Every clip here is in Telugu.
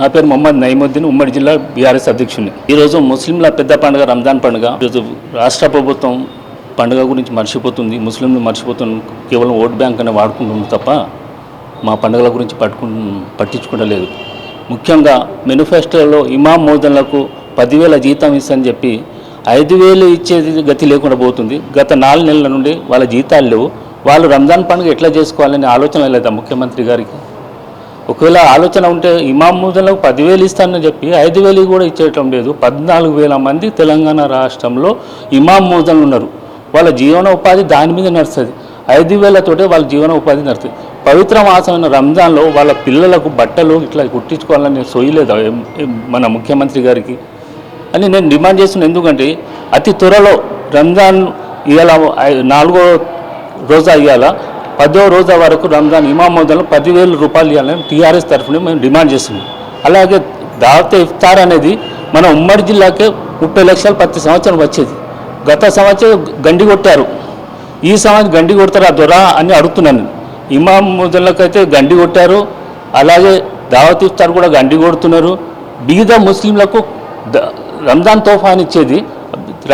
నా పేరు మొహమ్మద్ నయముద్దీన్ ఉమ్మడి జిల్లా బీఆర్ఎస్ అధ్యక్షుని ఈరోజు ముస్లింల పెద్ద పండుగ రంజాన్ పండుగ. ఈరోజు రాష్ట్ర ప్రభుత్వం పండుగ గురించి మర్చిపోతుంది. ముస్లింలు మర్చిపోతుంది కేవలం ఓట్ బ్యాంక్ అనే వాడుకుంటుంది తప్ప మా పండుగల గురించి పట్టుకు పట్టించుకుంటలేదు. ముఖ్యంగా మేనిఫెస్టోలో ఇమాం మోదన్లకు పదివేల జీతం ఇస్తని చెప్పి ఐదు వేలు ఇచ్చేది గతి లేకుండా పోతుంది. గత నాలుగు నెలల నుండి వాళ్ళ జీతాలు లేవు. వాళ్ళు రంజాన్ పండుగ ఎట్లా చేసుకోవాలనే ఆలోచన లేదా ముఖ్యమంత్రి గారికి? ఒకవేళ ఆలోచన ఉంటే ఇమాం పదివేలు ఇస్తానని చెప్పి ఐదు వేలు కూడా ఇచ్చేయటం లేదు. పద్నాలుగు వేల మంది తెలంగాణ రాష్ట్రంలో ఇమాం మోదన్లు ఉన్నారు. వాళ్ళ జీవన ఉపాధి దాని మీద నడుస్తుంది. ఐదు వేలతోటే వాళ్ళ జీవన ఉపాధి నడుస్తుంది. పవిత్ర మాసమైన రంజాన్లో వాళ్ళ పిల్లలకు బట్టలు ఇట్లా కుట్టించుకోవాలని సొయ్యలేదు మన ముఖ్యమంత్రి గారికి అని నేను డిమాండ్ చేస్తున్నా. ఎందుకంటే అతి త్వరలో రంజాన్ ఇవాళ నాలుగో రోజా ఇవాళ పదో రోజు వరకు రంజాన్ ఇమాం మొదలు పదివేల రూపాయలు ఇవ్వాలని టీఆర్ఎస్ తరఫున మేము డిమాండ్ చేస్తున్నాం. అలాగే దావత ఇఫ్తార్ అనేది మన ఉమ్మడి జిల్లాకే ముప్పై లక్షలు ప్రతి సంవత్సరం వచ్చేది. గత సంవత్సరం గండి కొట్టారు. ఈ సంవత్సరం గండి కొడతారా దొరా అని అడుగుతున్నాను ఇమాం ముదళ్ళకైతే గండి కొట్టారు. అలాగే దావత్ ఇఫ్తార్ కూడా గండి కొడుతున్నారు. బీద ముస్లింలకు రంజాన్ తోఫా అని ఇచ్చేది.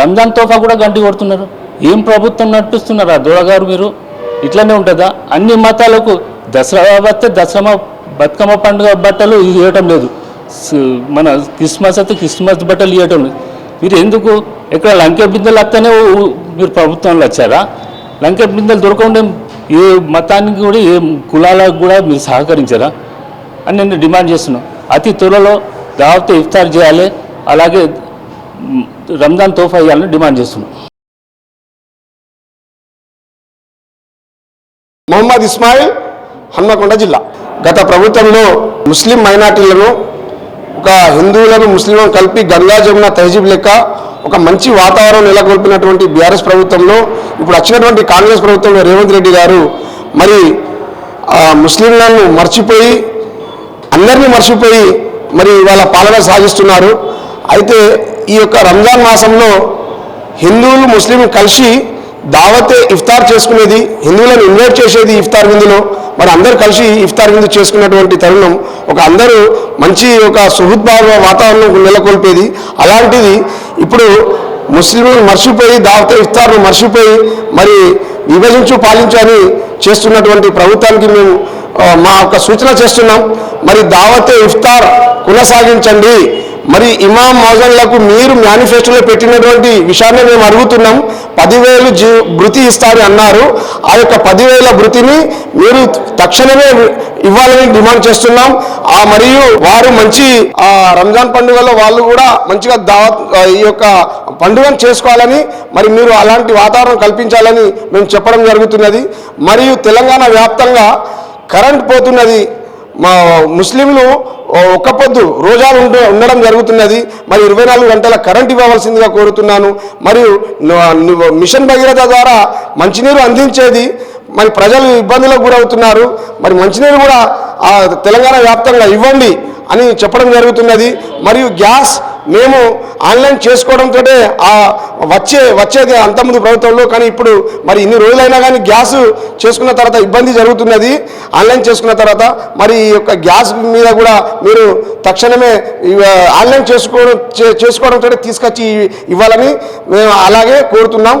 రంజాన్ తోఫా కూడా గండి కొడుతున్నారు. ఏం ప్రభుత్వం నడిపిస్తున్నారా దొరగారు మీరు? ఇట్లనే ఉంటుందా? అన్ని మతాలకు దసరా వస్తే దసరా బతుకమ్మ పండుగ బట్టలు ఇవ్వటం లేదు. మన క్రిస్మస్ అయితే క్రిస్మస్ బట్టలు ఇవ్వటం లేదు. మీరు ఎందుకు ఇక్కడ లంకె బిందెలు వస్తేనే మీరు ప్రభుత్వంలో వచ్చారా? లంకె బిందెలు దొరకకుండా ఏ మతానికి కూడా ఏ కులాలకు కూడా మీరు సహకరించారా? అని నేను డిమాండ్ చేస్తున్నాను అతి త్వరలో దావతో ఇఫ్తార్ చేయాలి. అలాగే రంజాన్ తోఫా ఇవ్వాలని డిమాండ్ చేస్తున్నాను మొహమ్మద్ ఇస్మాయిల్ హన్మకొండ జిల్లా. గత ప్రభుత్వంలో ముస్లిం మైనార్టీలను ఒక హిందువులను ముస్లింలను కలిపి గంగా జమున తహజీబ్ లెక్క ఒక మంచి వాతావరణం నెలకొల్పినటువంటి బీఆర్ఎస్ ప్రభుత్వంలో ఇప్పుడు వచ్చినటువంటి కాంగ్రెస్ ప్రభుత్వంలో రేవంత్ రెడ్డి గారు మరి ముస్లింలను మర్చిపోయి అందరినీ మర్చిపోయి మరి వాళ్ళ పాలన సాగిస్తున్నారు. అయితే ఈ యొక్క రంజాన్ మాసంలో హిందువులు ముస్లింలు కలిసి దావతే ఇఫ్తార్ చేసుకునేది హిందువులను ఇన్వైట్ చేసేది ఇఫ్తార్ విందులో. మరి అందరూ కలిసి ఇఫ్తార్ విందు చేసుకున్నటువంటి తరుణం ఒక అందరూ మంచి ఒక సుహృద్భావ వాతావరణం నెలకొల్పేది. అలాంటిది ఇప్పుడు ముస్లింలు మర్చిపోయి దావతే ఇఫ్తార్ను మర్చిపోయి మరి విభజించు పాలించు అని చేస్తున్నటువంటి ప్రభుత్వానికి మేము మా యొక్క సూచన చేస్తున్నాం. మరి దావతే ఇఫ్తార్ కొనసాగించండి. మరి ఇమాం మోజన్లకు మీరు మేనిఫెస్టోలో పెట్టినటువంటి విషయాన్ని మేము అడుగుతున్నాం. పదివేలు జీ భృతి ఇస్తారని అన్నారు. ఆ యొక్క పదివేల భృతిని మీరు తక్షణమే ఇవ్వాలని డిమాండ్ చేస్తున్నాం. ఆ మరియు వారు మంచి ఆ రంజాన్ పండుగలో వాళ్ళు కూడా మంచిగా దావత్ ఈ యొక్క పండుగను చేసుకోవాలని మరి మీరు అలాంటి వాతావరణం కల్పించాలని మేము చెప్పడం జరుగుతున్నది. మరియు తెలంగాణ వ్యాప్తంగా కరెంట్ పోతున్నది. మా ముస్లింలు ఒక్క పొద్దు రోజాలు ఉండ ఉండడం జరుగుతున్నది. మరి ఇరవై నాలుగు గంటల కరెంట్ ఇవ్వవలసిందిగా కోరుతున్నాను. మరియు మిషన్ భగీరథ ద్వారా మంచినీరు అందించేది. మరి ప్రజలు ఇబ్బందులకు గురవుతున్నారు. మరి మంచినీరు కూడా తెలంగాణ వ్యాప్తంగా ఇవ్వండి అని చెప్పడం జరుగుతున్నది. మరియు గ్యాస్ మేము ఆన్లైన్ చేసుకోవడంతో ఆ వచ్చే వచ్చేది అంతమంది ప్రభుత్వంలో కానీ ఇప్పుడు మరి ఇన్ని రోజులైనా కానీ గ్యాస్ చేసుకున్న తర్వాత ఇబ్బంది జరుగుతున్నది. ఆన్లైన్ చేసుకున్న తర్వాత మరి ఈ యొక్క గ్యాస్ మీద కూడా మీరు తక్షణమే ఆన్లైన్ చేసుకోవడం చేసుకోవడంతో తీసుకొచ్చి ఇవ్వాలని మేము అలాగే కోరుతున్నాం.